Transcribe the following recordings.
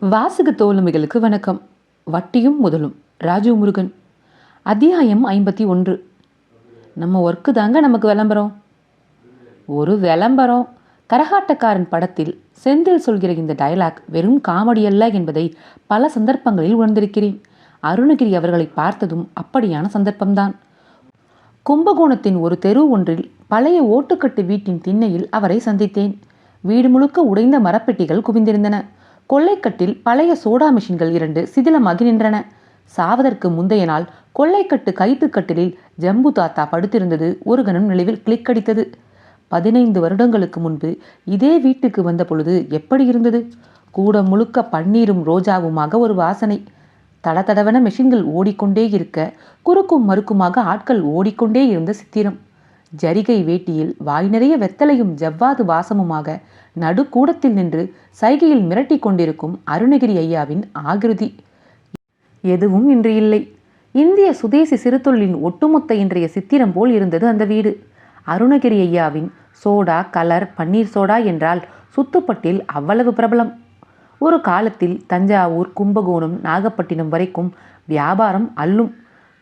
வாசக தோழமைகளுக்கு வணக்கம். வட்டியும் முதலும். ராஜீவ் முருகன். அத்தியாயம் ஐம்பத்தி ஒன்று. நம்ம ஒர்க்கு தாங்க நமக்கு விளம்பரம். ஒரு விளம்பரம். கரகாட்டக்காரன் படத்தில் செந்தில் சொல்கிற இந்த டயலாக் வெறும் காமெடி அல்ல என்பதை பல சந்தர்ப்பங்களில் உணர்ந்திருக்கிறேன். அருணகிரி அவர்களை பார்த்ததும் அப்படியான சந்தர்ப்பம்தான். கும்பகோணத்தின் ஒரு தெரு ஒன்றில் பழைய ஓட்டுக்கட்டு வீட்டின் திண்ணையில் அவரை சந்தித்தேன். வீடு முழுக்க உடைந்த மரப்பெட்டிகள் குவிந்திருந்தன. கொள்ளைக்கட்டில் பழைய சோடா மிஷின்கள் இரண்டு சிதிலமாகி நின்றன. சாவதற்கு முந்தைய நாள் கொள்ளைக்கட்டு கயிற்றுக்கட்டிலில் ஜம்பு தாத்தா படுத்திருந்தது. ஒரு கணம் நிலவில் கிளிக் அடித்தது. பதினைந்து வருடங்களுக்கு முன்பு இதே வீட்டுக்கு வந்த பொழுது எப்படி இருந்தது? கூட முழுக்க பன்னீரும் ரோஜாவுமாக ஒரு வாசனை. தடதடவென மெஷின்கள் ஓடிக்கொண்டே இருக்க குறுக்கும் மறுக்குமாக ஆட்கள் ஓடிக்கொண்டே இருந்த சித்திரம். ஜரிகை வேட்டியில் வாய் நிறைய வெத்தலையும் ஜவ்வாது வாசமுமாக நடுக்கூடத்தில் நின்று சைகையில் மிரட்டி கொண்டிருக்கும் அருணகிரி ஐயாவின் ஆகிருதி. எதுவும் இன்று இல்லை இந்திய சுதேசி சிறுதொழிலின் ஒட்டுமொத்த இன்றைய சித்திரம் போல் இருந்தது அந்த வீடு. அருணகிரி ஐயாவின் சோடா கலர் பன்னீர் சோடா என்றால் சுத்துப்பட்டில் அவ்வளவு பிரபலம். ஒரு காலத்தில் தஞ்சாவூர் கும்பகோணம் நாகப்பட்டினம் வரைக்கும் வியாபாரம் அல்லும்.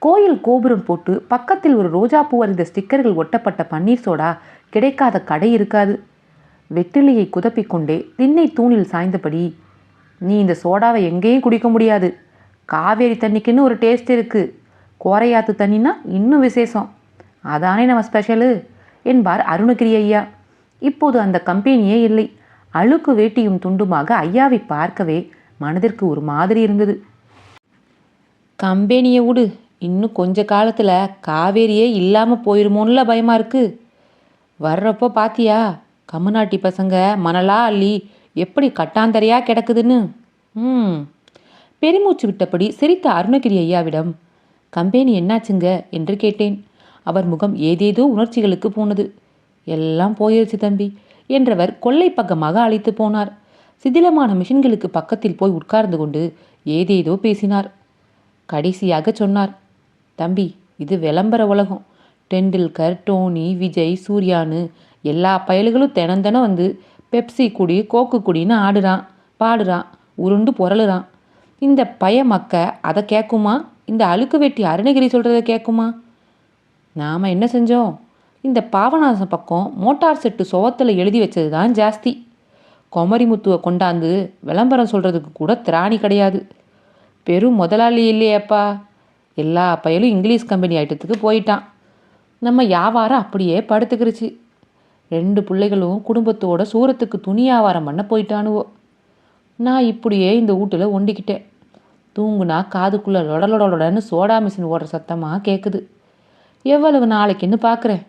கோயில் கோபுரம் போட்டு பக்கத்தில் ஒரு ரோஜாப்பூ அறிந்த ஸ்டிக்கர்கள் ஒட்டப்பட்ட பன்னீர் சோடா கிடைக்காத கடை இருக்காது. வெற்றிலையை குதப்பிக்கொண்டே திண்ணை தூணில் சாய்ந்தபடி நீ இந்த சோடாவை எங்கேயும் குடிக்க முடியாது. காவேரி தண்ணிக்குன்னு ஒரு டேஸ்ட் இருக்குது கோரையாத்து தண்ணினா இன்னும் விசேஷம். அதானே நம்ம ஸ்பெஷலு? என்பார் அருணகிரி ஐயா. இப்போது அந்த கம்பெனியே இல்லை. அழுக்கு வேட்டியும் துண்டுமாக ஐயாவை பார்க்கவே மனதிற்கு ஒரு மாதிரி இருந்தது. கம்பெனியை விடு. இன்னும் கொஞ்ச காலத்தில் காவேரியே இல்லாமல் போயிருமோன்னுல பயமாக இருக்குது வர்றப்போ பாத்தியா? கம்முநாட்டி பசங்க மணலா அள்ளி எப்படி கட்டாந்தரையா கிடக்குதுன்னு? ம். பெருமூச்சு விட்டபடி சிரித்த அருணகிரி ஐயாவிடம் கம்பெனி என்னாச்சுங்க? என்று கேட்டேன். அவர் முகம் ஏதேதோ உணர்ச்சிகளுக்கு போனது. எல்லாம் போயிருச்சு தம்பி என்றவர் கொல்லை பக்கமாக அழைத்து போனார். சிதிலமான மிஷின்களுக்கு பக்கத்தில் போய் உட்கார்ந்து கொண்டு ஏதேதோ பேசினார். கடைசியாக சொன்னார் தம்பி இது விளம்பர உலகம். டெண்டுல்கர் டோனி விஜய் சூர்யான்னு எல்லா பயல்களும் தினம் தினம் வந்து பெப்சி குடி கோக்கு குடின்னு ஆடுறான் பாடுறான் உருண்டு புரளுறான். இந்த பய மக்க அதை கேட்குமா? இந்த அழுக்கு வெட்டி அருணகிரி சொல்கிறத கேட்குமா? நாம் என்ன செஞ்சோம்? இந்த பாவநாசம் பக்கம் மோட்டார் செட்டு சுவத்தில் எழுதி வச்சது தான் ஜாஸ்தி குமரிமுத்துவை கொண்டாந்து விளம்பரம் சொல்கிறதுக்கு கூட திராணி கிடையாது. பெரும் முதலாளி இல்லையேப்பா. எல்லா பயலும் இங்கிலீஷ் கம்பெனி ஐட்டத்துக்கு போயிட்டான். நம்ம வியாபாரம் அப்படியே படுத்துக்கிருச்சு. ரெண்டு பிள்ளைகளும் குடும்பத்தோட சூரத்துக்கு துணி வியாபாரம் பண்ண போயிட்டானுவோ. நான் இப்படியே இந்த வீட்டில் ஒண்டிக்கிட்டேன். தூங்குனா காதுக்குள்ளே லொடலொடலொடன்னு சோடா மிஷின் ஓடுற சத்தமாக கேட்குது எவ்வளவு நாளைக்குன்னு பார்க்குறேன்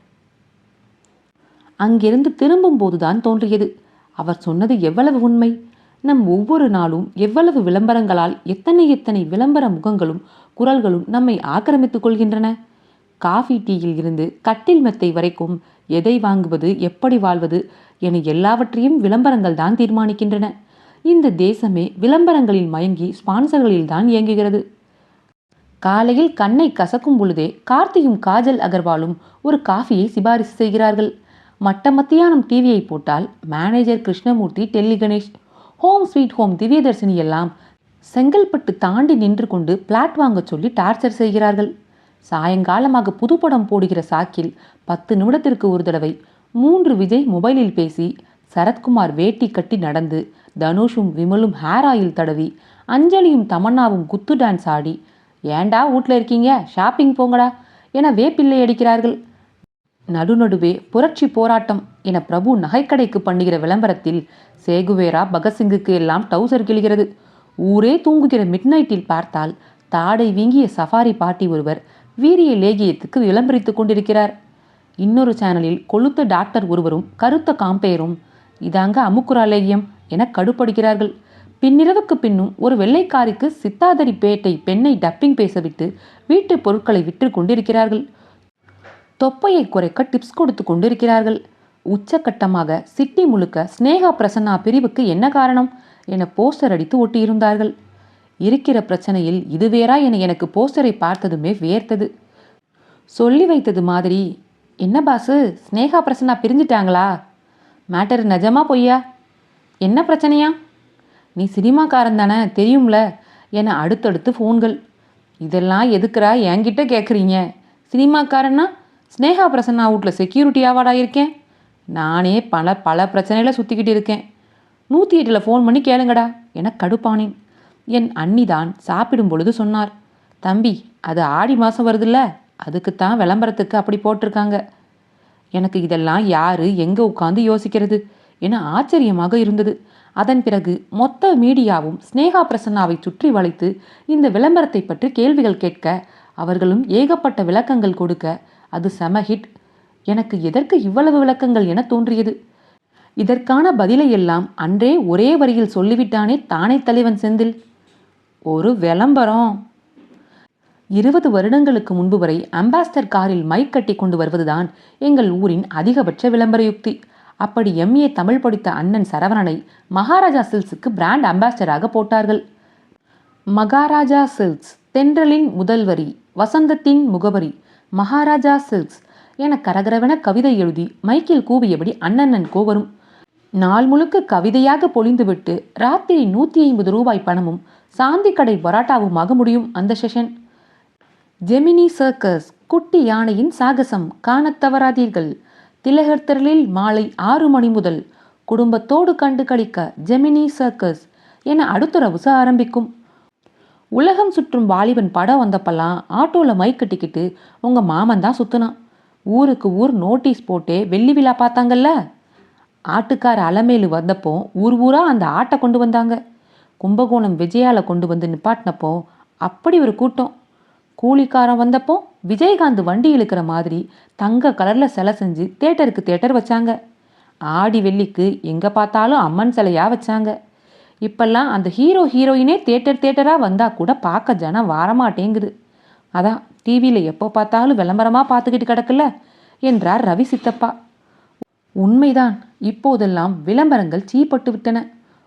அங்கிருந்து திரும்பும்போது தான் தோன்றியது. அவர் சொன்னது எவ்வளவு உண்மை? நம் ஒவ்வொரு நாளும் எவ்வளவு விளம்பரங்களால் எத்தனை எத்தனை விளம்பர முகங்களும் குரல்களும் நம்மை ஆக்கிரமித்துக் கொள்கின்றன? காஃபி டீயில் இருந்து கட்டில் மெத்தை வரைக்கும் எதை வாங்குவது எப்படி வாழ்வது என எல்லாவற்றையும் விளம்பரங்கள் தான் தீர்மானிக்கின்றன. இந்த தேசமே விளம்பரங்களில் மயங்கி ஸ்பான்சர்களில் தான் இயங்குகிறது. காலையில் கண்ணை கசக்கும் பொழுதே கார்த்தியும் காஜல் அகர்வாலும் ஒரு காஃபியை சிபாரிசு செய்கிறார்கள். மட்ட மத்தியானம் டிவியை போட்டால் manager Krishnamurthy Delhi Ganesh home sweet home Divyadarshini எல்லாம் செங்கல்பட்டு தாண்டி நின்று கொண்டு பிளாட் வாங்க சொல்லி டார்ச்சர் செய்கிறார்கள். சாயங்காலமாக புதுப்படம் போடுகிற சாக்கில் பத்து நிமிடத்திற்கு ஒரு தடவை மூன்று விஜய் மொபைலில் பேசி சரத்குமார் வேட்டி கட்டி நடந்து தனுஷும் விமலும் ஹேர் ஆயில் தடவி அஞ்சலியும் தமன்னாவும் குத்து டான்ஸ் ஆடி ஏண்டா வீட்டில் இருக்கீங்க? ஷாப்பிங் போங்கடா என வேப்பிள்ளை அடிக்கிறார்கள். நடுநடுவே புரட்சி போராட்டம் என பிரபு நகைக்கடைக்கு பண்ணுகிற விளம்பரத்தில் சேகுவேரா பகத்சிங்குக்கு எல்லாம் டவுசர் கிழிகிறது. ஊரே தூங்குகிற மிட்நைட்டில் பார்த்தால் தாடை வீங்கிய சஃபாரி பாட்டி ஒருவர் வீரிய லேகியத்துக்கு விளம்பரித்துக் கொண்டிருக்கிறார். இன்னொரு சேனலில் கொளுத்த டாக்டர் ஒருவரும் கருத்த காம்பேரும் இதாங்க அமுக்குரா லேகியம் என கடுப்படுகிறார்கள். பின்னிரவுக்கு பின்னும் ஒரு வெள்ளைக்காரிக்கு சித்தாதரி பேட்டை பெண்ணை டப்பிங் பேசவிட்டு வீட்டு பொருட்களை விற்று கொண்டிருக்கிறார்கள். தொப்பையை குறைக்க டிப்ஸ் கொடுத்து கொண்டிருக்கிறார்கள். உச்சக்கட்டமாக சிட்டி முழுக்க ஸ்னேகா பிரசன்னா பிரிவுக்கு என்ன காரணம்? என போஸ்டர் அடித்து ஒட்டியிருந்தார்கள். இருக்கிற பிரச்சனையில் இது வேறா என எனக்கு போஸ்டரை பார்த்ததுமே வேர்த்தது சொல்லி வைத்தது மாதிரி என்ன பாசு ஸ்னேகா பிரசன்னா பிரிஞ்சிட்டாங்களா? மேட்டர் நிஜமா பொய்யா? என்ன பிரச்சனையா? நீ சினிமாக்காரன் தானே தெரியும்ல? என அடுத்தடுத்து ஃபோன்கள். இதெல்லாம் எதுக்குறா என்கிட்ட கேட்குறீங்க சினிமாக்காரன்னா ஸ்னேகா பிரசன்னா வீட்டில் செக்யூரிட்டியாவாடா இருக்கேன்? நானே பல பல பிரச்சனையில் சுற்றிக்கிட்டு இருக்கேன். நூற்றி எட்டில் ஃபோன் பண்ணி கேளுங்கடா என கடுப்பானேன். என் அண்ணிதான் சாப்பிடும் பொழுது சொன்னார் தம்பி அது ஆடி மாதம் வருதுல்ல அதுக்குத்தான் விளம்பரத்துக்கு அப்படி போட்டிருக்காங்க. எனக்கு இதெல்லாம் யாரு எங்கே உட்காந்து யோசிக்கிறது? என ஆச்சரியமாக இருந்தது. அதன் பிறகு மொத்த மீடியாவும் ஸ்னேகா பிரசன்னாவை சுற்றி வளைத்து இந்த விளம்பரத்தை பற்றி கேள்விகள் கேட்க அவர்களும் ஏகப்பட்ட விளக்கங்கள் கொடுக்க அது செம ஹிட். எனக்கு எதற்கு இவ்வளவு விளக்கங்கள் என தோன்றியது? இதற்கான பதிலை எல்லாம் அன்றே ஒரே வரியில் சொல்லிவிட்டானே தானே தலைவன் செந்தில்? ஒரு விளம்பரம். இருபது வருடங்களுக்கு முன்பு வரை அம்பாஸ்டர் காரில் மைக் கட்டி கொண்டு வருவதுதான் எங்கள் ஊரின் அதிகபட்ச விளம்பர யுக்தி. அப்படி எம்ஏ தமிழ் படித்த அண்ணன் சரவணனை மகாராஜா சில்ஸுக்கு பிராண்ட் அம்பாஸ்டராக போட்டார்கள். மகாராஜா சில்க்ஸ் தென்றலின் முதல் வரி வசந்தத்தின் முகவரி மகாராஜா சில்க்ஸ் என கரகரவென கவிதை எழுதி மைக்கில் கூவியபடி அண்ணன் கோவரும். நாள் முழுக்க கவிதையாக பொழிந்துவிட்டு ராத்திரி நூற்றி ஐம்பது ரூபாய் பணமும் சாந்தி கடை பராட்டாவுமாக முடியும் அந்த செஷன். ஜெமினி சர்க்கஸ் குட்டி யானையின் சாகசம் காணத் தவறாதீர்கள். திலகர் திரளில் மாலை ஆறு மணி முதல் குடும்பத்தோடு கண்டு கழிக்க ஜெமினி சர்க்கஸ் என அடுத்தரவுச ஆரம்பிக்கும். உலகம் சுற்றும் வாலிபன் படம் வந்தப்பெல்லாம் ஆட்டோவில் மைக் கட்டிக்கிட்டு உங்கள் மாமன் தான் சுற்றினான் ஊருக்கு ஊர் நோட்டீஸ் போட்டே வெள்ளி விழா பார்த்தாங்கல்ல? ஆட்டுக்கார அலமேலு வந்தப்போ ஊர் ஊராக அந்த ஆட்டை கொண்டு வந்தாங்க. கும்பகோணம் விஜயால கொண்டு வந்து நிப்பாட்டினப்போ அப்படி ஒரு கூட்டம். கூலிக்காரன் வந்தப்போ விஜயகாந்த் வண்டி இழுக்கிற மாதிரி தங்க கலரில் சிலை செஞ்சு தேட்டருக்கு தேட்டர் வச்சாங்க. ஆடி வெள்ளிக்கு எங்கே பார்த்தாலும் அம்மன் சிலையாக வச்சாங்க. இப்பெல்லாம் அந்த ஹீரோ ஹீரோயினே தேட்டர் தேட்டராக வந்தால் கூட பார்க்க ஜனம் வரமாட்டேங்குது. அதான் டிவியில் எப்போ பார்த்தாலும் விளம்பரமாக பார்த்துக்கிட்டு கிடக்குல்ல என்றார் ரவி சித்தப்பா. உண்மைதான் இப்போதெல்லாம் விளம்பரங்கள் சீப்பட்டு விட்டன.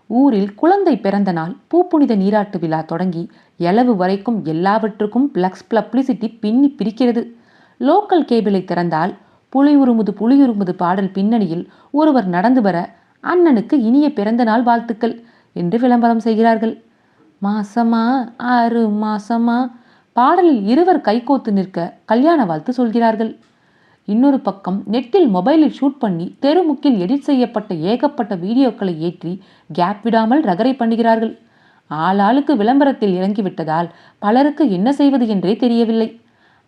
ஊரில் குழந்தை பிறந்த நாள் பூப்புனித நீராட்டு விழா தொடங்கி எளவு வரைக்கும் எல்லாவற்றுக்கும் பிளக்ஸ் பப்ளிசிட்டி பின்னி பிரிக்கிறது. லோக்கல் கேபிளை திறந்தால் புலி உருமுது புலி உருமுது பாடல் பின்னணியில் ஒருவர் நடந்து வர அண்ணனுக்கு இனிய பிறந்த நாள் வாழ்த்துக்கள் என்று விளம்பரம் செய்கிறார்கள். மாசமா ஆறு மாசமா? பாடலில் இருவர் கைகோத்து நிற்க கல்யாண வாழ்த்து சொல்கிறார்கள். இன்னொரு பக்கம் நெட்டில் மொபைலில் ஷூட் பண்ணி தெருமுக்கில் எடிட் செய்யப்பட்ட ஏகப்பட்ட வீடியோக்களை ஏற்றி கேப் விடாமல் ரகரை பண்ணுகிறார்கள். ஆளாளுக்கு விளம்பரத்தில் இறங்கிவிட்டதால் பலருக்கு என்ன செய்வது என்றே தெரியவில்லை.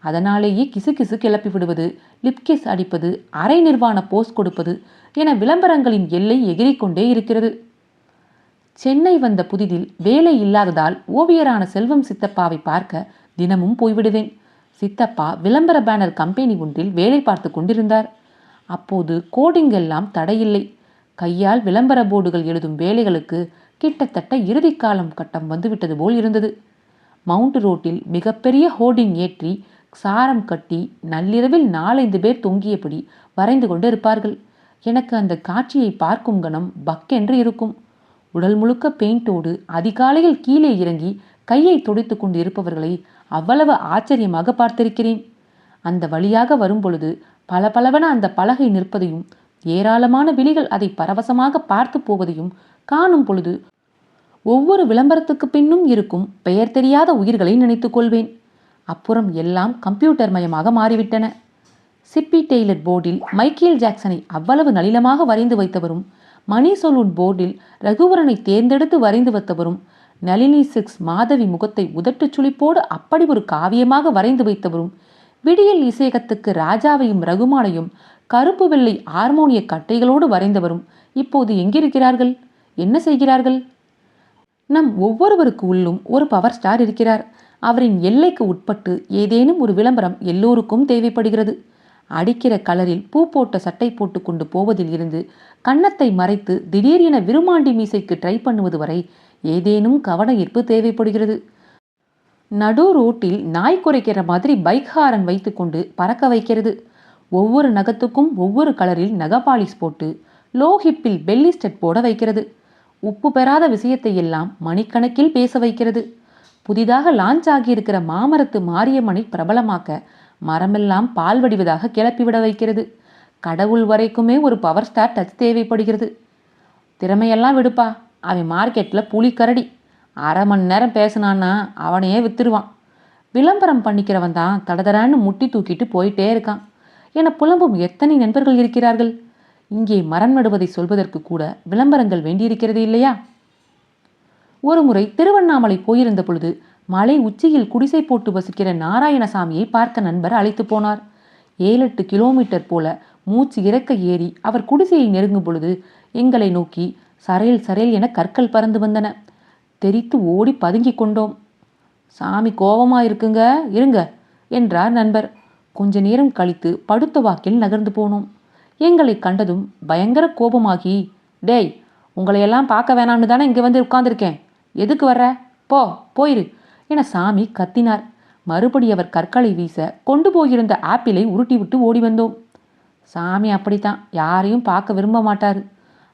அதனாலேயே கிசுகிசு கிளப்பி விடுவது லிப்கிஸ் அடிப்பது அரை நிர்வாண போஸ் கொடுப்பது என விளம்பரங்களின் எல்லை எகிரிக்கொண்டே இருக்கிறது. சென்னை வந்த புதிதில் வேலை இல்லாததால் ஓவியரான செல்வம் சித்தப்பாவை பார்க்க தினமும் போய்விடுவேன். சித்தப்பா விளம்பர பேனர் கம்பெனி ஒன்றில் வேலை பார்த்து கொண்டிருந்தார். அப்போது கோடிங் எல்லாம் தடையில்லை. கையால் விளம்பர போர்டுகள் எழுதும் வேலைகளுக்கு கிட்டத்தட்ட இறுதிக்காலம் கட்டம் வந்துவிட்டது போல் இருந்தது. மவுண்ட் ரோட்டில் மிகப்பெரிய ஹோர்டிங் ஏற்றி சாரம் கட்டி நள்ளிரவில் நாலைந்து பேர் தொங்கியபடி வரைந்து கொண்டு இருப்பார்கள். எனக்கு அந்த காட்சியை பார்க்கும் கணம் பக்கென்று இருக்கும். உடல் முழுக்க பெயிண்டோடு அதிகாலையில் கீழே இறங்கி கையை துடைத்து கொண்டு இருப்பவர்களை அவ்வளவு ஆச்சரியமாக பார்த்திருக்கிறேன். அந்த வழியாக வரும்பொழுது பளபளவென அந்த பலகை நிற்பதையும் ஏராளமான விழிகள் அதை பரவசமாக பார்த்து போவதையும் காணும் பொழுது ஒவ்வொரு விளம்பரத்துக்கு பின்னும் இருக்கும் பெயர் தெரியாத உயிர்களை நினைத்துக் கொள்வேன். அப்புறம் எல்லாம் கம்ப்யூட்டர் மயமாக மாறிவிட்டன. சிப்பி டெய்லர் போர்டில் மைக்கேல் ஜாக்சனை அவ்வளவு நளினமாக வரைந்து வைத்தவரும் மணி சொலூன் போர்டில் ரகுவரனை தேர்ந்தெடுத்து வரைந்து வைத்தவரும் நளினி சிக்ஸ் மாதவி முகத்தை உதட்டுச் சுழிப்போடு அப்படி ஒரு காவியமாக வரைந்து வைத்தவரும் விடியல் இசையகத்துக்கு ராஜாவையும் ரகுமானையும் கருப்பு வெள்ளை ஹார்மோனிய கட்டைகளோடு வரைந்தவரும் இப்போது எங்கிருக்கிறார்கள்? என்ன செய்கிறார்கள்? நம் ஒவ்வொருவருக்கு உள்ளும் ஒரு பவர் ஸ்டார் இருக்கிறார். அவரின் எல்லைக்கு உட்பட்டு ஏதேனும் ஒரு விளம்பரம் எல்லோருக்கும் தேவைப்படுகிறது. அடிக்கிற கலரில் பூ போட்ட சட்டை போட்டுக்கொண்டு போவதில் இருந்து கன்னத்தை மறைத்து திடீரென விருமாண்டி மீசைக்கு ட்ரை பண்ணுவது வரை ஏதேனும் கவன ஈர்ப்பு தேவைப்படுகிறது. நடு ரோட்டில் நாய் குறைக்கிற மாதிரி பைக் ஹாரன் வைத்துக்கொண்டு பறக்க வைக்கிறது. ஒவ்வொரு நகத்துக்கும் ஒவ்வொரு கலரில் நகபாலிஸ் போட்டு லோ ஹிப்பில் பெல்லி ஸ்டெட் போட வைக்கிறது. உப்பு பெறாத விஷயத்தை எல்லாம் மணிக்கணக்கில் பேச வைக்கிறது. புதிதாக லான்ச் ஆகியிருக்கிற மாமரத்து மாரியம்மனை பிரபலமாக்க மரமெல்லாம் பால் வடிவதாக கிளப்பிவிட வைக்கிறது. கடவுள் வரைக்குமே ஒரு பவர் ஸ்டார் டச் தேவைப்படுகிறது. திறமையெல்லாம் விடுப்பா. அவன் மார்க்கெட்டில் புலிக்கரடி. அரை மணி நேரம் பேசினான்னா அவனையே வித்துருவான். விளம்பரம் பண்ணிக்கிறவன் தான் தடதடான்னு முட்டி தூக்கிட்டு போயிட்டே இருக்கான். என புலம்பும் எத்தனை நண்பர்கள் இருக்கிறார்கள்? இங்கே மரம் நடுவதை சொல்வதற்கு கூட விளம்பரங்கள் வேண்டியிருக்கிறது இல்லையா? ஒருமுறை திருவண்ணாமலை போயிருந்த பொழுது மலை உச்சியில் குடிசை போட்டு வசிக்கிற நாராயணசாமியை பார்க்க நண்பர் அழைத்து போனார். ஏழு எட்டு கிலோமீட்டர் போல மூச்சு இறக்க ஏறி அவர் குடிசையை நெருங்கும் பொழுது எங்களை நோக்கி சரையல் சரையல் என கற்கள் பறந்து வந்தன. தெரித்து ஓடி பதுங்கிக் கொண்டோம். சாமி கோபமா இருக்குங்க? இருங்க என்றார் நண்பர். கொஞ்ச நேரம் கழித்து படுத்த வாக்கில் நகர்ந்து போனோம். எங்களை கண்டதும் பயங்கர கோபமாகி டேய் உங்களையெல்லாம் பார்க்க வேணாம்னு தானே இங்கே வந்து உட்காந்துருக்கேன் எதுக்கு வர்ற? போ போயிரு என சாமி கத்தினார். மறுபடி அவர் கற்களை வீச கொண்டு போயிருந்த ஆப்பிளை உருட்டி விட்டு ஓடி வந்தோம். சாமி அப்படித்தான் யாரையும் பார்க்க விரும்ப மாட்டாரு.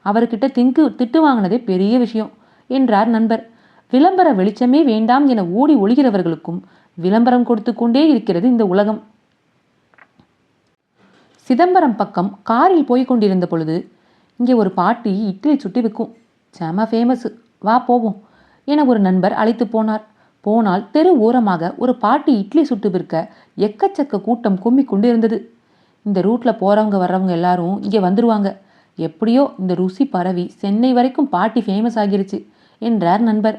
அவர்கிட்ட திங்கு திட்டு வாங்கினதே பெரிய விஷயம் என்றார் நண்பர். விளம்பர வெளிச்சமே வேண்டாம் என ஓடி ஒளிகிறவர்களுக்கும் விளம்பரம் கொடுத்து கொண்டே இருக்கிறது இந்த உலகம். சிதம்பரம் பக்கம் காரில் போய் கொண்டிருந்த பொழுது இங்கே ஒரு பாட்டி இட்லி சுட்டி விற்கும். செம ஃபேமஸ் வா போவோம் என ஒரு நண்பர் அழைத்து போனார். போனால் தெரு ஓரமாக ஒரு பாட்டி இட்லி சுட்டு விற்க எக்கச்சக்க கூட்டம் கும்மி கொண்டு இருந்தது இந்த ரூட்ல போறவங்க வர்றவங்க எல்லாரும் இங்கே வந்துருவாங்க. எப்படியோ இந்த ருசி பரவி சென்னை வரைக்கும் பாட்டி ஃபேமஸ் ஆகிருச்சு என்றார் நண்பர்.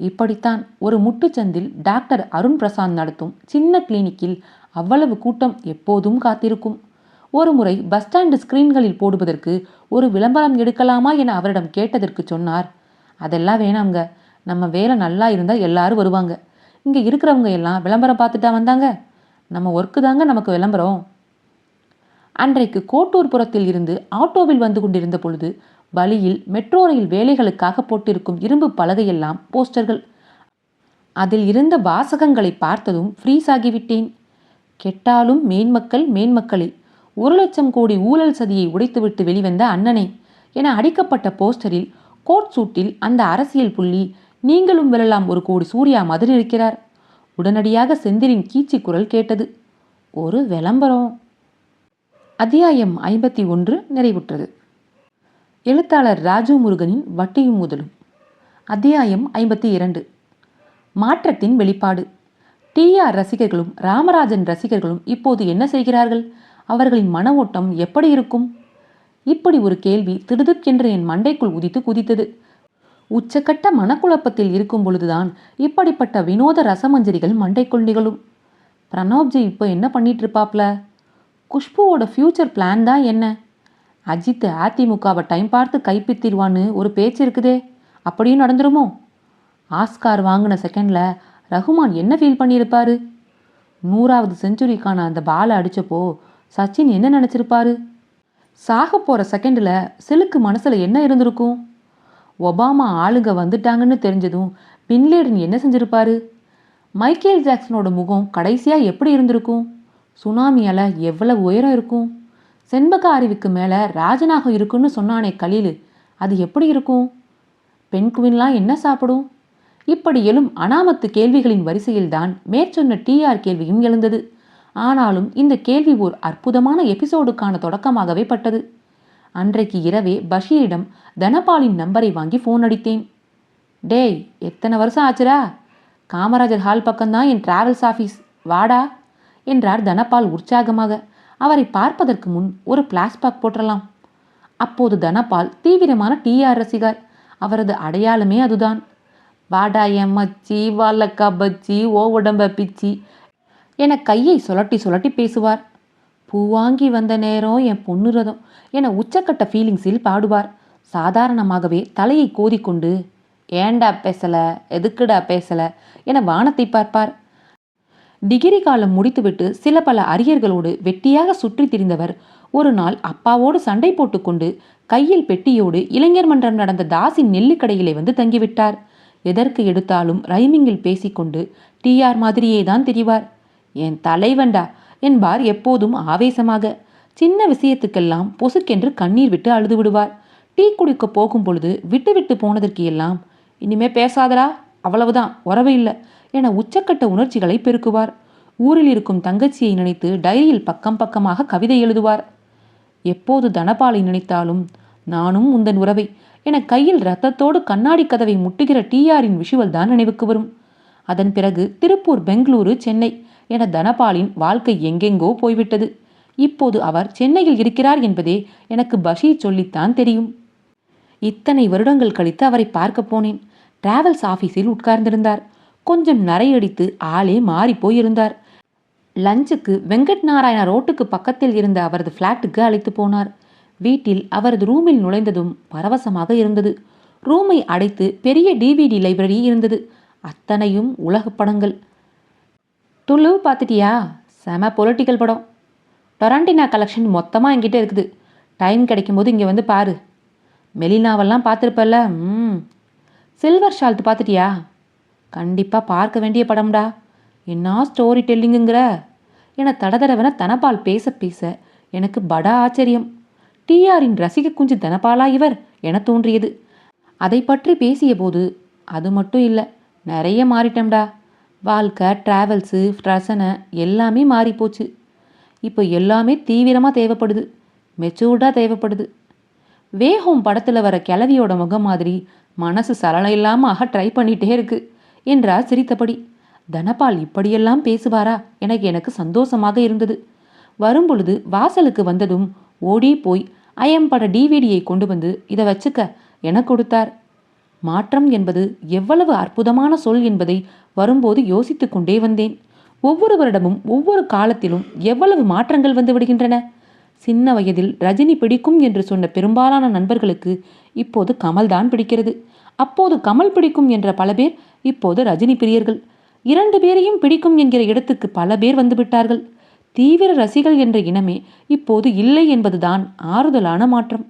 இப்படித்தான் ஒரு முட்டுச்சந்தில் டாக்டர் அருண் பிரசாத் நடத்தும் சின்ன கிளினிக்கில் அவ்வளவு கூட்டம் எப்போதும் காத்திருக்கும். ஒரு முறை பஸ் ஸ்டாண்டு ஸ்கிரீன்களில் போடுவதற்கு ஒரு விளம்பரம் எடுக்கலாமா என அவரிடம் கேட்டதற்கு சொன்னார். அதெல்லாம் வேணாங்க நம்ம வேலை நல்லா இருந்தால் எல்லாரும் வருவாங்க. இங்கே இருக்கிறவங்க எல்லாம் விளம்பரம் பார்த்துட்டா வந்தாங்க. நம்ம ஒர்க்கு தாங்க நமக்கு விளம்பரம். அன்றைக்கு கோட்டூர்புரத்தில் இருந்து ஆட்டோவில் வந்து கொண்டிருந்த பொழுது வழியில் மெட்ரோ ரயில் வேலைகளுக்காக போட்டிருக்கும் இரும்பு பலகையெல்லாம் போஸ்டர்கள். அதில் இருந்த வாசகங்களை பார்த்ததும் ஃப்ரீஸ் ஆகிவிட்டேன். கெட்டாலும் மேன்மக்கள் மேன்மக்களே ஒரு லட்சம் கோடி ஊழல் சதியை உடைத்துவிட்டு வெளிவந்த அண்ணனே என அடிக்கப்பட்ட போஸ்டரில் கோட் சூட்டில் அந்த அரசியல் புள்ளி நீங்களும் வெல்லலாம் ஒரு கோடி சூர்யா மாதிரி இருக்கிறார். உடனடியாக செந்திலின் கீச்சி குரல் கேட்டது. ஒரு விளம்பரம். அத்தியாயம் ஐம்பத்தி ஒன்று நிறைவுற்றது. எழுத்தாளர் ராஜு முருகனின் வட்டியும் முதலும். அத்தியாயம் ஐம்பத்தி இரண்டு. மாற்றத்தின் வெளிப்பாடு. டிஆர் ரசிகர்களும் ராமராஜன் ரசிகர்களும் இப்போது என்ன செய்கிறார்கள்? அவர்களின் மன ஓட்டம் எப்படி இருக்கும்? இப்படி ஒரு கேள்வி திடுதுக்கென்று என் மண்டைக்குள் உதித்து குதித்தது. உச்சக்கட்ட மனக்குழப்பத்தில் இருக்கும் பொழுதுதான் இப்படிப்பட்ட வினோத ரசமஞ்சரிகள் மண்டைக்குள் நிகழும். பிரணாப்ஜி இப்போ என்ன பண்ணிட்டு இருப்பாப்ல? குஷ்புவோட ஃப்யூச்சர் பிளான் தான் என்ன? அஜித் அதிமுகவை டைம் பார்த்து கைப்பித்திடுவான்னு ஒரு பேச்சு இருக்குதே. அப்படியும் நடந்துருமோ? ஆஸ்கார் வாங்கின செகண்டில் ரகுமான் என்ன ஃபீல் பண்ணியிருப்பாரு? நூறாவது செஞ்சுரிக்கான அந்த பாலை அடித்தப்போ சச்சின் என்ன நினச்சிருப்பாரு? சாக போகிற செகண்டில் சிலுக்கு மனசில் என்ன இருந்திருக்கும்? ஒபாமா ஆளுங்க வந்துட்டாங்கன்னு தெரிஞ்சதும் பின்லேடன் என்ன செஞ்சிருப்பாரு? மைக்கேல் ஜாக்சனோட முகம் கடைசியாக எப்படி இருந்திருக்கும்? சுனாமி அலை எவ்வளவு உயரம் இருக்கும்? செண்பக அருவிக்கு மேலே ராஜனாக இருக்குன்னு சொன்னானே கலீலு. அது எப்படி இருக்கும்? பெண் குவின்லாம் என்ன சாப்பிடும்? இப்படி எழும் அனாமத்து கேள்விகளின் வரிசையில்தான் மேற்சொன்ன டிஆர் கேள்வியும் எழுந்தது. ஆனாலும் இந்த கேள்வி ஓர் அற்புதமான எபிசோடுக்கான தொடக்கமாகவே பட்டது. அன்றைக்கு இரவே பஷீரிடம் தனபாலின் நம்பரை வாங்கி ஃபோன் அடித்தேன். டேய் எத்தனை வருஷம் ஆச்சுடா? காமராஜர் ஹால் பக்கம்தான் என் டிராவல்ஸ் ஆஃபீஸ் வாடா. என்றார் தனபால் உற்சாகமாக. அவரை பார்ப்பதற்கு முன் ஒரு பிளாஸ்பாக் போற்றலாம். அப்போது தனபால் தீவிரமான டிஆர் ரசிகர் அவரது அடையாளமே அதுதான். வாடா என் மச்சி வாழக்கா பச்சி ஓ உடம்ப பிச்சி என கையை சுழட்டி சுழட்டி பேசுவார். பூவாங்கி வந்த நேரம் என் பொண்ணு ரதம் என உச்சக்கட்ட ஃபீலிங்ஸில் பாடுவார். சாதாரணமாகவே தலையை கோதிக்கொண்டு ஏண்டா பேசல? எதுக்குடா பேசல? என வானத்தை பார்ப்பார். டிகிரி காலம் முடித்துவிட்டு சில பல அரியர்களோடு வெட்டியாக சுற்றித் திரிந்தவர். ஒரு நாள் அப்பாவோடு சண்டை போட்டுக்கொண்டு கையில் பெட்டியோடு இளைஞர் மன்றம் நடந்த தாசி நெல்லுக்கடையிலே வந்து தங்கிவிட்டார். எதற்கு எடுத்தாலும் ரைமிங்கில் பேசிக்கொண்டு டிஆர் மாதிரியே தான் தெரிவார். என் தலைவண்டா என்பார் எப்போதும் ஆவேசமாக. சின்ன விஷயத்துக்கெல்லாம் பொசுக்கென்று கண்ணீர் விட்டு அழுது விடுவார். டீ குடிக்க போகும் பொழுது விட்டு விட்டு போனதற்கு எல்லாம் இனிமே பேசாதடா அவ்வளவுதான் உறவு இல்லை. என உச்சக்கட்ட உணர்ச்சிகளை பெருக்குவார். ஊரில் இருக்கும் தங்கச்சியை நினைத்து டைரியில் பக்கம் பக்கமாக கவிதை எழுதுவார். எப்போது தனபாலை நினைத்தாலும் நானும் உந்தன் உறவை என கையில் ரத்தத்தோடு கண்ணாடி கதவை முட்டுகிற டிஆரின் விஷுவல் தான் நினைவுக்கு வரும். அதன் பிறகு திருப்பூர் பெங்களூரு சென்னை என தனபாலின் வாழ்க்கை எங்கெங்கோ போய்விட்டது. இப்போது அவர் சென்னையில் இருக்கிறார் என்பதே எனக்கு பஷீர் சொல்லித்தான் தெரியும். இத்தனை வருடங்கள் கழித்து அவரை பார்க்க போனேன். டிராவல்ஸ் ஆஃபீஸில் உட்கார்ந்திருந்தார். கொஞ்சம் நரையடித்து ஆளே மாறி போயிருந்தார். லஞ்சுக்கு வெங்கட் நாராயண ரோட்டுக்கு பக்கத்தில் இருந்த அவரது ஃப்ளாட்டுக்கு அழைத்து போனார். வீட்டில் அவரது ரூமில் நுழைந்ததும் பரவசமாக இருந்தது. ரூமை அடைத்து பெரிய டிவிடி லைப்ரரி இருந்தது. அத்தனையும் உலகப் படங்கள். துளு பார்த்துட்டியா? செம பொலிட்டிக்கல் படம். டொராண்டினா கலெக்ஷன் மொத்தமாக என்கிட்ட இருக்குது. டைம் கிடைக்கும்போது இங்கே வந்து பாரு. மெலினாவெல்லாம் பார்த்துருப்பல்ல. ம். சில்வர் ஷால்ட் பார்த்துட்டியா? கண்டிப்பாக பார்க்க வேண்டிய படம்டா. என்ன ஸ்டோரி டெல்லிங்குங்கிற என தடதடவென தனபால் பேச பேச எனக்கு படா ஆச்சரியம். டிஆரின் ரசிக குஞ்சு தனபாலா இவர் என தோன்றியது. அதை பற்றி பேசிய போது அது மட்டும் இல்லை நிறைய மாறிட்டம்டா. வாழ்க்கை ட்ராவல்ஸு ரசனை எல்லாமே மாறிப்போச்சு. இப்போ எல்லாமே தீவிரமாக தேவைப்படுது மெச்சூர்டாக தேவைப்படுது. வேஹோம் படத்தில் வர கிளவியோட முகம் மாதிரி மனசு சலனம் இல்லாமல் ஆக ட்ரை பண்ணிகிட்டே இருக்குது என்றார் சிரித்தபடி. தனபால் இப்படியெல்லாம் பேசுவாரா? எனக்கு எனக்கு சந்தோஷமாக இருந்தது. வரும்பொழுது வாசலுக்கு வந்ததும் ஓடி போய் அயம்பட டிவிடியை கொண்டு வந்து இதை வச்சுக்க என கொடுத்தார். மாற்றம் என்பது எவ்வளவு அற்புதமான சொல் என்பதை வரும்போது யோசித்துக் கொண்டே வந்தேன். ஒவ்வொரு வருடமும் ஒவ்வொரு காலத்திலும் எவ்வளவு மாற்றங்கள் வந்து விடுகின்றன. சின்ன வயதில் ரஜினி பிடிக்கும் என்று சொன்ன பெரும்பாலான நண்பர்களுக்கு இப்போது கமல்தான் பிடிக்கிறது. அப்போது கமல் பிடிக்கும் என்ற பல பேர் இப்போது ரஜினி பிரியர்கள். இரண்டு பேரையும் பிடிக்கும் என்கிற இடத்துக்கு பல பேர் வந்துவிட்டார்கள் தீவிர ரசிகள் என்ற இனமே இப்போது இல்லை என்பதுதான் ஆறுதலான மாற்றம்.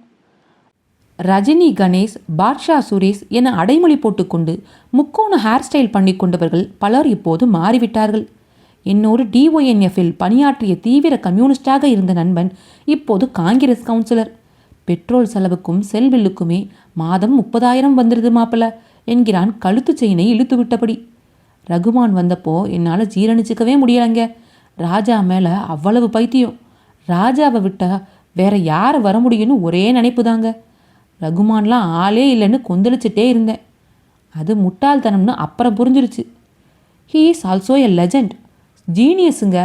ரஜினி கணேஷ் பாட்ஷா சுரேஷ் என அடைமொழி போட்டுக்கொண்டு முக்கோண ஹேர் ஸ்டைல் பண்ணி கொண்டவர்கள் பலர் இப்போது மாறிவிட்டார்கள். என்னோடு டிஒஎன்எஃப்பில் பணியாற்றிய தீவிர கம்யூனிஸ்டாக இருந்த நண்பன் இப்போது காங்கிரஸ் கவுன்சிலர் பெட்ரோல் செலவுக்கும் செல் பில்லுக்குமே மாதம் முப்பதாயிரம் வந்துடுது மாப்பிள என்கிறான் கழுத்து செயினை இழுத்து விட்டபடி. ரகுமான் வந்தப்போ என்னால் ஜீரணிச்சிக்கவே முடியலைங்க. ராஜா மேலே அவ்வளவு பைத்தியம். ராஜாவை விட்டால் வேற யார் வர முடியும்னு ஒரே நினைப்பு தாங்க ரகுமான்லாம் ஆளே இல்லைன்னு கொந்தளிச்சிட்டே இருந்தேன். அது முட்டாள்தனம்னு அப்புறம் புரிஞ்சிருச்சு. He is also a legend ஜீனியஸுங்க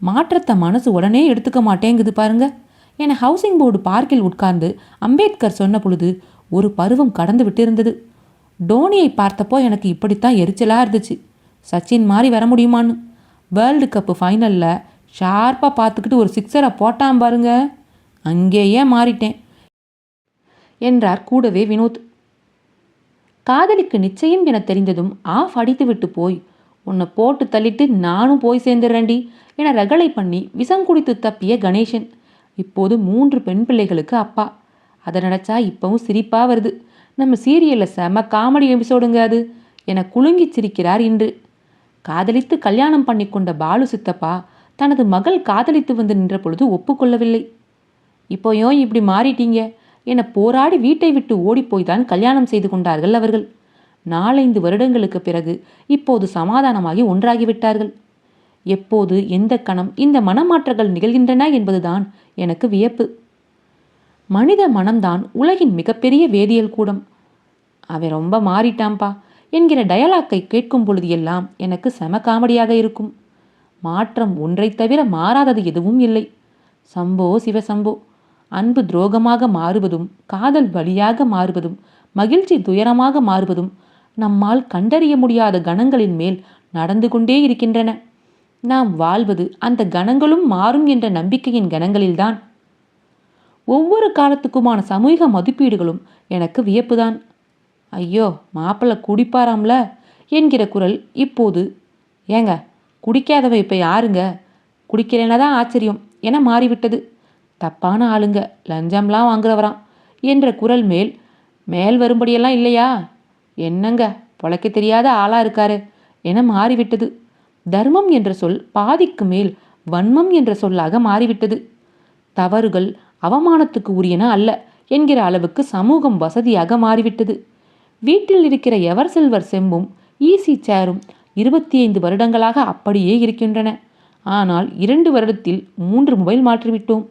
மாற்றத்தை மனசு உடனே எடுத்துக்க மாட்டேங்குது பாருங்கள் என ஹவுசிங் போர்டு பார்க்கில் உட்கார்ந்து அம்பேத்கர் சொன்ன பொழுது ஒரு பருவம் கடந்து விட்டு இருந்தது டோனியை பார்த்தப்போ எனக்கு இப்படித்தான் எரிச்சலாக இருந்துச்சு. சச்சின் மாதிரி வர முடியுமான்னு. வேர்ல்டு கப்பு ஃபைனலில் ஷார்ப்பாக பார்த்துக்கிட்டு ஒரு சிக்ஸரை போட்டான் பாருங்க. அங்கேயே மாறிட்டேன் என்றார் கூடவே வினோத். காதலிக்கு நிச்சயம் என தெரிந்ததும் ஆஃப் அடித்துவிட்டு போய் உன்னை போட்டு தள்ளிட்டு நானும் போய் சேர்ந்துடுறேன்டி என ரகளை பண்ணி விஷம் குடித்து தப்பிய கணேசன். இப்போது மூன்று பெண் பிள்ளைகளுக்கு அப்பா. அதை நினச்சா இப்பவும் சிரிப்பாக வருது. நம்ம சீரியலில் செம காமெடி எபிசோடுங்க அது என குலுங்கி சிரிக்கிறார் இன்று. காதலித்து கல்யாணம் பண்ணி கொண்ட பாலு சித்தப்பா தனது மகள் காதலித்து வந்து நின்ற பொழுது ஒப்புக்கொள்ளவில்லை இப்போ ஏன் இப்படி மாறிட்டீங்க என போராடி வீட்டை விட்டு ஓடிப்போய் தான் கல்யாணம் செய்து கொண்டார்கள் அவர்கள். நாலைந்து வருடங்களுக்கு பிறகு இப்போது சமாதானமாகி ஒன்றாகிவிட்டார்கள் எப்போது எந்த கணம் இந்த மனமாற்றங்கள் நிகழ்கின்றன என்பதுதான் எனக்கு வியப்பு. மனித மனம்தான் உலகின் மிகப்பெரிய வேதியியல் கூடம். அவன் ரொம்ப மாறிட்டான்பா என்கிற டயலாக்கை கேட்கும் பொழுது எல்லாம் எனக்கு செம காமெடியாக இருக்கும். மாற்றம் ஒன்றைத் தவிர மாறாதது எதுவும் இல்லை. சம்போ சிவசம்போ. அன்பு துரோகமாக மாறுவதும் காதல் வழியாக மாறுவதும் மகிழ்ச்சி துயரமாக மாறுவதும் நம்மால் கண்டறிய முடியாத கணங்களின் மேல் நடந்து கொண்டே இருக்கின்றன. நாம் வாழ்வது அந்த கணங்களும் மாறும் என்ற நம்பிக்கையின் கணங்களில்தான். ஒவ்வொரு காலத்துக்குமான சமூக மதிப்பீடுகளும் எனக்கு வியப்புதான். ஐயோ மாப்பிள்ளை குடிப்பாராம்ல? என்கிற குரல் இப்போது ஏங்க குடிக்காதவ இப்போ யாருங்க? குடிக்கிறேன்னா தான் ஆச்சரியம் என மாறிவிட்டது. தப்பான ஆளுங்க லஞ்சம்லாம் வாங்குறவராம் என்ற குரல் மேல் மேல் வரும்படியெல்லாம் இல்லையா? என்னங்க பொழைக்க தெரியாத ஆளா இருக்காரு என மாறிவிட்டது. தர்மம் என்ற சொல் பாதிக்கு மேல் வன்மம் என்ற சொல்லாக மாறிவிட்டது. தவறுகள் அவமானத்துக்கு உரியன அல்ல என்கிற அளவுக்கு சமூகம் வசதியாக மாறிவிட்டது. வீட்டில் இருக்கிற எவர் செல்வர் செம்பும் ஈசி சேரும் இருபத்தி ஐந்து வருடங்களாக அப்படியே இருக்கின்றன. ஆனால் இரண்டு வருடத்தில் மூன்று மொபைல் மாற்றிவிட்டோம்.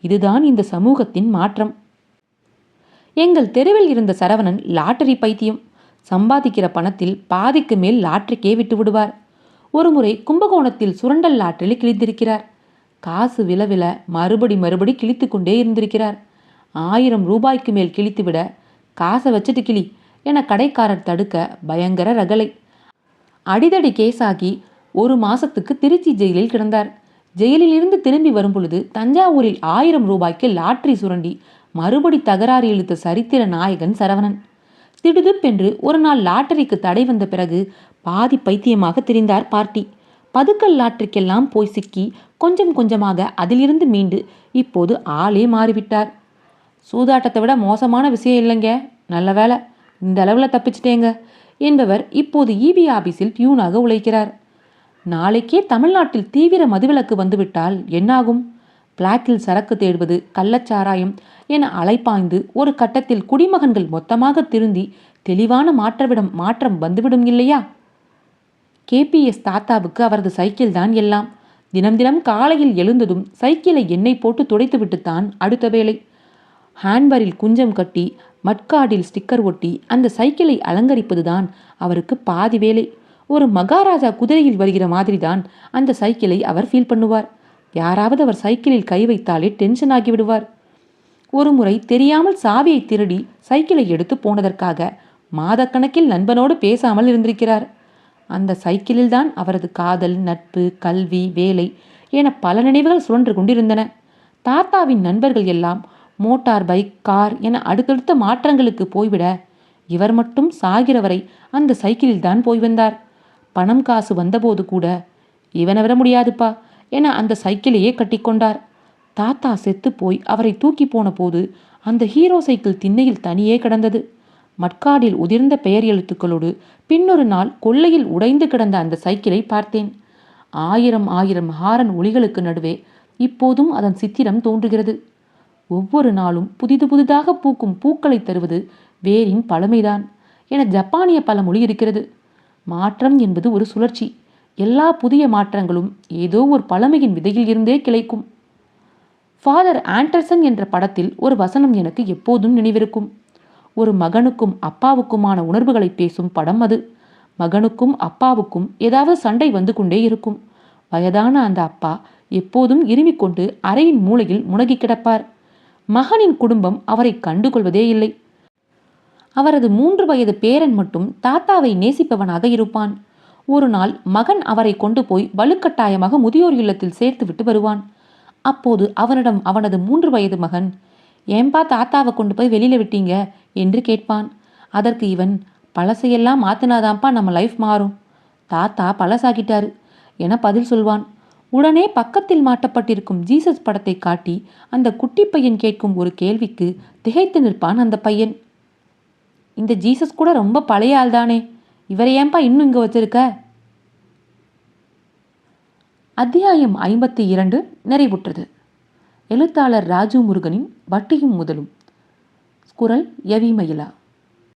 இதுதான் இந்த சமூகத்தின் மாற்றம். எங்கள் தெருவில் இருந்த சரவணன் லாட்டரி பைத்தியம். சம்பாதிக்கிற பணத்தில் பாதிக்கு மேல் லாட்டரிக்கே விட்டு விடுவார். ஒருமுறை கும்பகோணத்தில் சுரண்டல் லாட்டரியில் கிழித்திருக்கிறார் காசு விலவில மறுபடி மறுபடி கிழித்து கொண்டே இருந்திருக்கிறார். ஆயிரம் ரூபாய்க்கு மேல் கிழித்துவிட காசை வச்சுட்டு கிளி என கடைக்காரர் தடுக்க பயங்கர ரகளை அடிதடி கேஸாகி ஒரு மாசத்துக்கு திருச்சி ஜெயிலில் கிடந்தார். ஜெயிலில் இருந்து திரும்பி வரும் பொழுது தஞ்சாவூரில் ஆயிரம் ரூபாய்க்கு லாட்டரி சுரண்டி மறுபடி தகராறு இழுத்த சரித்திர நாயகன் சரவணன். திடுதிப்பென்று ஒரு நாள் லாட்டரிக்கு தடை வந்த பிறகு பாதி பைத்தியமாக திரிந்தார் பார்ட்டி. பதுக்கல் லாட்டரிக்கெல்லாம் போய் சிக்கி கொஞ்சம் கொஞ்சமாக அதிலிருந்து மீண்டு இப்போது ஆளே மாறிவிட்டார். சூதாட்டத்தை விட மோசமான விஷயம் இல்லைங்க. நல்ல வேலை இந்த அளவில் தப்பிச்சிட்டேங்க என்பவர் இப்போது இபி ஆபீஸில் பியூனாக உழைக்கிறார். நாளைக்கே தமிழ்நாட்டில் தீவிர மதுவிலக்கு வந்துவிட்டால் என்னாகும்? பிளாக்கில் சரக்கு தேடுவது கள்ளச்சாராயம் என அலைப்பாய்ந்து ஒரு கட்டத்தில் குடிமகன்கள் மொத்தமாக திருந்தி தெளிவான மாற்றவிடம் மாற்றம் வந்துவிடும் இல்லையா? கேபிஎஸ் தாத்தாவுக்கு அவரது சைக்கிள் தான் எல்லாம். தினம் தினம் காலையில் எழுந்ததும் சைக்கிளை எண்ணெய் போட்டு துடைத்துவிட்டுத்தான் அடுத்த வேலை ஹேண்ட்பரில் குஞ்சம் கட்டி மட்காடில் ஸ்டிக்கர் ஒட்டி அந்த சைக்கிளை அலங்கரிப்பதுதான் அவருக்கு பாதி வேலை. ஒரு மகாராஜா குதிரையில் வருகிற மாதிரி தான் அந்த சைக்கிளை அவர் ஃபீல் பண்ணுவார். யாராவது அவர் சைக்கிளில் கை வைத்தாலே டென்ஷன் ஆகிவிடுவார். ஒரு முறை தெரியாமல் சாவியை திருடி சைக்கிளை எடுத்து போனதற்காக மாதக்கணக்கில் நண்பனோடு பேசாமல் இருந்திருக்கிறார். அந்த சைக்கிளில்தான் அவரது காதல் நட்பு கல்வி வேலை என பல நினைவுகள் சுழன்று கொண்டிருந்தன. தாத்தாவின் நண்பர்கள் எல்லாம் மோட்டார் பைக் கார் என அடுத்தடுத்த மாற்றங்களுக்கு போய்விட இவர் மட்டும் சாகிற வரை அந்த சைக்கிளில் தான் போய் வந்தார். பணம் காசு வந்தபோது கூட இவனை விட முடியாதுப்பா என அந்த சைக்கிளையே கட்டிக்கொண்டார் தாத்தா செத்து போய் அவரை தூக்கி போன போது அந்த ஹீரோ சைக்கிள் திண்ணையில் தனியே கிடந்தது. மட்காடில் உதிர்ந்த பெயர் எழுத்துக்களோடு பின்னொரு நாள் கொள்ளையில் உடைந்து கிடந்த அந்த சைக்கிளை பார்த்தேன். ஆயிரம் ஆயிரம் ஹாரன் ஒளிகளுக்கு நடுவே இப்போதும் அதன் சித்திரம் தோன்றுகிறது. ஒவ்வொரு நாளும் புதிது புதிதாக பூக்கும் பூக்களை தருவது வேரின் பழமைதான். என ஜப்பானிய பழமொழி இருக்கிறது. மாற்றம் என்பது ஒரு சுழற்சி. எல்லா புதிய மாற்றங்களும் ஏதோ ஒரு பழமையின் விதையில் இருந்தே கிளைக்கும். ஃபாதர் ஆண்டர்சன் என்ற படத்தில் ஒரு வசனம் எனக்கு எப்போதும் நினைவிருக்கும். ஒரு மகனுக்கும் அப்பாவுக்குமான உணர்வுகளை பேசும் படம் அது. மகனுக்கும் அப்பாவுக்கும் ஏதாவது சண்டை வந்து கொண்டே இருக்கும். வயதான அந்த அப்பா எப்போதும் இருமிக்கொண்டு அறையின் மூலையில் முனகி கிடப்பார். மகனின் குடும்பம் அவரை கண்டுகொள்வதே இல்லை. அவரது மூன்று வயது பேரன் மட்டும் தாத்தாவை நேசிப்பவனாக இருப்பான். ஒரு நாள் மகன் அவரை கொண்டு போய் வலுக்கட்டாயமாக முதியோர் இல்லத்தில் சேர்த்துவிட்டு வருவான். அப்போது அவனிடம் அவனது மூன்று வயது மகன் ஏன்பா தாத்தாவை கொண்டு போய் வெளியில் விட்டீங்க? என்று கேட்பான். அதற்கு இவன் பழசையெல்லாம் மாத்தினாதான்ப்பா நம்ம லைஃப் மாறும். தாத்தா பழசாகிட்டாரு என பதில் சொல்வான். உடனே பக்கத்தில் மாட்டப்பட்டிருக்கும் ஜீசஸ் படத்தை காட்டி அந்த குட்டி பையன் கேட்கும் ஒரு கேள்விக்கு திகைத்து நிற்பான் அந்த பையன். இந்த ஜீசஸ் கூட ரொம்ப பழைய ஆள் தானே இவரை ஏன்பா இன்னும் இங்கே வச்சிருக்க? அத்தியாயம் ஐம்பத்தி இரண்டு நிறைவுற்றது. எழுத்தாளர் ராஜு முருகனின் வட்டியும் முதலும். குரல் யவி மயிலா.